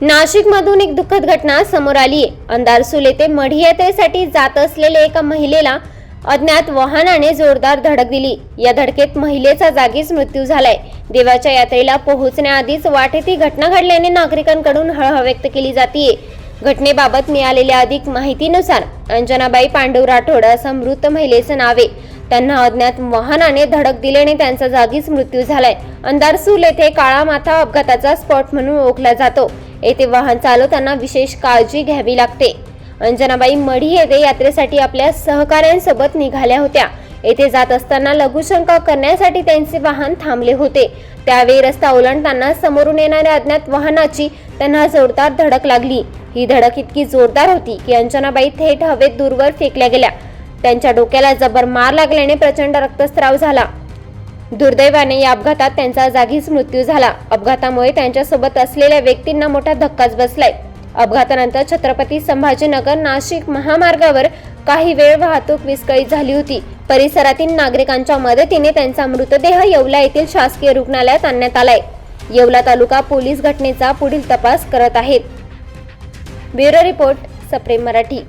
नाशिकमधून एक दुःखद घटना समोर आली. आहे अंधारसूल येथे मढी यात्रेसाठी जात असलेल्या एका महिलेला अज्ञात वाहनाने जोरदार धडक दिली. या धडकेत महिलेचा जागीच मृत्यू झालाय. देवाच्या यात्रेला पोहोचण्याआधीच वाटेत ही घटना घडल्याने नागरिकांकडून हळहळ व्यक्त केली जाते घटनेबाबत मिळालेल्या अधिक माहितीनुसार अंजनाबाई पांडव राठोड असं मृत महिलेचं नाव आहे. त्यांना अज्ञात वाहनाने धडक दिल्याने त्यांचा जागीच मृत्यू झालाय. अंधारसूल येथे काळा माथा अपघाताचा स्पॉट म्हणून ओळखला जातो. येथे वाहन चालवताना विशेष काळजी घ्यावी लागते. अंजनाबाई मढी येथे यात्रेसाठी आपल्या सहकाऱ्यांसोबत निघाल्या होत्या. येथे जात असताना लघुशंका करण्यासाठी त्यांचे वाहन थांबले होते. त्यावेळी रस्ता ओलांडताना समोरून येणाऱ्या अज्ञात वाहनाची त्यांना जोरदार धडक लागली. ही धडक इतकी जोरदार होती की अंजनाबाई थेट हवेत दूरवर फेकल्या गेल्या. त्यांच्या डोक्याला जबर मार लागल्याने प्रचंड रक्तस्राव झाला. दुर्दैवाने या अपघातात त्यांचा जागीच मृत्यू झाला. अपघातामुळे त्यांच्यासोबत असलेल्या व्यक्तींना मोठा धक्काच बसलाय. अपघातानंतर छत्रपती संभाजीनगर नाशिक महामार्गावर काही वेळ वाहतूक विस्कळीत झाली होती. परिसरातील नागरिकांच्या मदतीने त्यांचा मृतदेह येवला येथील शासकीय रुग्णालयात आणण्यात आलाय. येवला तालुका पोलीस घटनेचा पुढील तपास करत आहेत. ब्युरो रिपोर्ट सप्रेम मराठी.